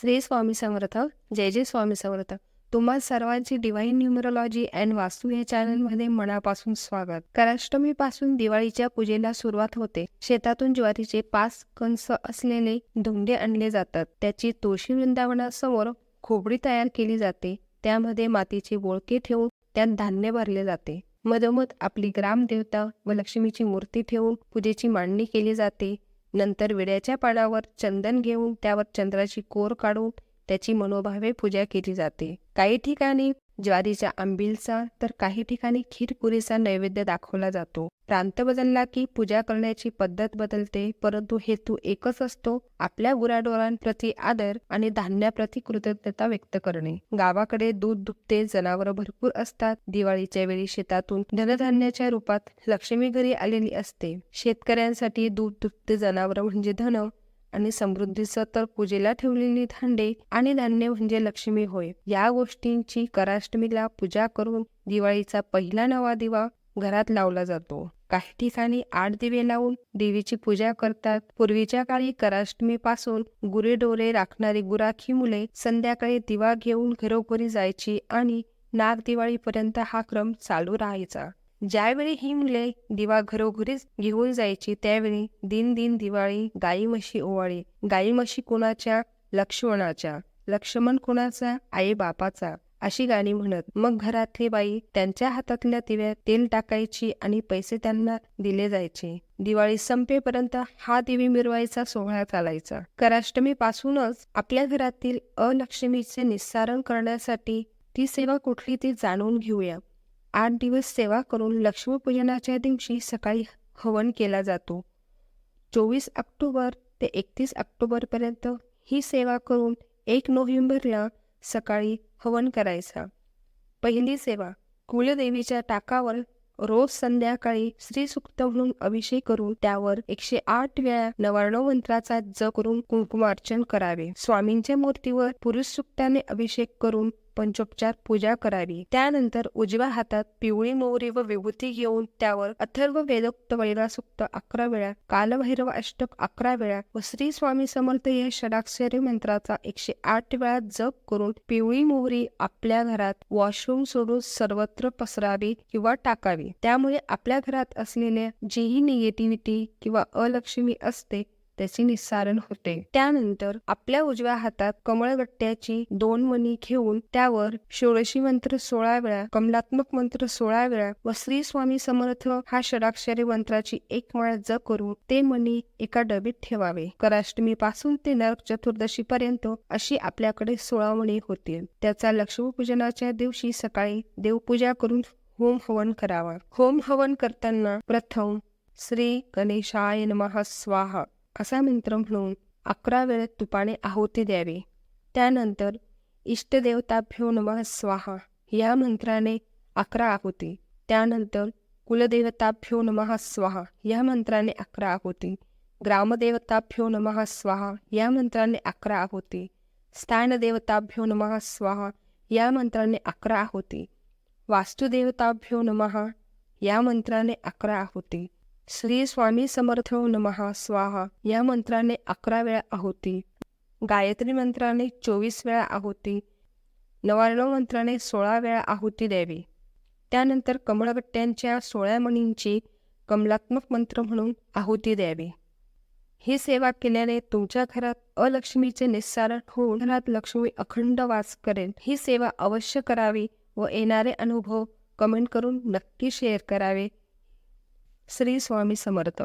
श्री स्वामी समर्थ जय जय स्वामी समर्थ. तुम्हा सर्वांची divine numerology and वास्तू या चॅनलमध्ये मनापासून स्वागत. कराष्टमीपासून दिवाळीच्या पूजेला सुरुवात होते. शेतातून ज्वारीचे पाच कंस असलेले धोंडे आणले जातात. त्याची तुळशी वृंदावनासमोर खोबडी तयार केली जाते. त्यामध्ये मातीचे बोळके ठेवून त्यात धान्य भरले जाते. मधोमध आपली ग्रामदेवता व लक्ष्मीची मूर्ती ठेवून पूजेची मांडणी केली जाते. नंतर विड्याच्या पानावर चंदन घेऊन त्यावर चंद्राची कोर काढून त्याची मनोभावे पूजा केली जाते. काही ठिकाणी ज्वारीच्या आंबीलचा तर काही ठिकाणी खीरपुरीचा नैवेद्य दाखवला जातो. प्रांत बदलला की पूजा करण्याची पद्धत बदलते परंतु हेतू एकच असतो आपल्या गुराढोरांप्रती आदर आणि धान्याप्रती कृतज्ञता व्यक्त करणे. गावाकडे दूध दुभते जनावर भरपूर असतात. दिवाळीच्या वेळी शेतातून धनधान्याच्या रूपात लक्ष्मी घरी आलेली असते. शेतकऱ्यांसाठी दूध दुभते जनावर म्हणजे धन आणि समृद्धीचं तर पूजेला ठेवलेली धांडे आणि धान्य म्हणजे लक्ष्मी होय. या गोष्टींची कराष्टमीला पूजा करून दिवाळीचा पहिला नवा दिवा घरात लावला जातो. काही ठिकाणी आठ दिवे लावून देवीची पूजा करतात. पूर्वीच्या काळी कराष्टमी पासून गुरेडोरे राखणारी गुराखी मुले संध्याकाळी दिवा घेऊन घरोघरी जायची आणि नाग दिवाळीपर्यंत हा क्रम चालू राहायचा. ज्यावेळी ही मुले दिवा घरोघरीच घेऊन जायची त्यावेळी दिन दिन दिवाळी गाई म्हशी ओवाळी. गाई म्हशी कोणाच्या? लक्ष्मणाच्या. लक्ष्मण कोणाचा? आई बापाचा अशी गाणी म्हणत. मग घरातली बाई त्यांच्या हातातल्या दिव्यात तेल टाकायची आणि पैसे त्यांना दिले जायचे. दिवाळी संपेपर्यंत हा दिवी मिरवायचा सोहळा चालायचा. कराष्टमी पासूनच आपल्या घरातील अलक्ष्मीचे निस्सारण करण्यासाठी ती सेवा कुठली ती जाणून घेऊया. आठ दिवस सेवा करून लक्ष्मीपूजनाच्या दिवशी सकाळी हवन केला जातो. चोवीस ऑक्टोबर ते एकतीस ऑक्टोबरपर्यंत ही सेवा करून एक नोव्हेंबरला सकाळी हवन करायचा. पहिली सेवा कुलदेवीच्या टाकावर रोज संध्याकाळी श्रीसुक्त म्हणून अभिषेक करून त्यावर एकशे आठ वेळा नवार्णव मंत्राचा जप करून कुंकुमार्चन करावे. स्वामींच्या मूर्तीवर पुरुष सुक्ताने अभिषेक करून पंचोपचार पूजा करावी. त्यानंतर उजव्या हातात पिवळी मोहरी व विभूती घेऊन त्यावर अथर्व वेदोक्त वैरासुक्त अकरा वेळा कालभैरव अष्टक अकरा वेळा व श्री स्वामी समर्थ या षडाक्षरी मंत्राचा एकशे आठ वेळा जप करून पिवळी मोहरी आपल्या घरात वॉशरूम सोडून सर्वत्र पसरावी किंवा टाकावी. त्यामुळे आपल्या घरात असलेल्या जीही निगेटिव्हिटी किंवा अलक्ष्मी असते त्याचे निस्सारण होते. त्यानंतर आपल्या उजव्या हातात कमळगट्ट्याची दोन मणी घेऊन त्यावर षोडशी मंत्र सोळा वेळा कमलात्मक मंत्र सोळा वेळा व श्री स्वामी समर्थ हा षडाक्षरी मंत्राची एक माळ जप करून ते मणी एका डबीत ठेवावे. कराष्टमी पासून ते नरक चतुर्दशी पर्यंत अशी आपल्याकडे सोळा मणी होतील. त्याचा लक्ष्मीपूजनाच्या दिवशी सकाळी देवपूजा करून होम हवन करावा. होम हवन करताना प्रथम श्री गणेशाय नमः स्वाहा. असा मंत्र म्हणून अकरा वेळेत तुपाने आहुती द्यावी. त्यानंतर इष्टदेवताभ्यो नमः स्वाहा या मंत्राने अकरा आहुती. त्यानंतर कुलदेवताभ्यो नमः स्वाहा या मंत्राने अकरा आहुती. ग्रामदेवताभ्यो नमः स्वाहा या मंत्राने अकरा आहुती. स्थानदेवताभ्यो नमः स्वाहा या मंत्राने अकरा आहुती. वास्तुदेवताभ्यो नमः या मंत्राने अकरा आहुती. श्री स्वामी समर्थ नमहा स्वाहा. या मंत्राने अकरा वेळा आहुती. गायत्री मंत्राने चोवीस वेळा आहुती. नवाण्णव मंत्राने सोळा वेळा आहुती द्यावी. त्यानंतर कमळगट्ट्यांच्या सोळा मणींची कमलात्मक मंत्र म्हणून आहुती द्यावी. ही सेवा केल्याने तुमच्या घरात अलक्ष्मीचे निस्सारण होऊन घरात लक्ष्मी अखंड वास करेल. ही सेवा अवश्य करावी व येणारे अनुभव कमेंट करून नक्की शेअर करावे. श्री स्वामी समर्थ.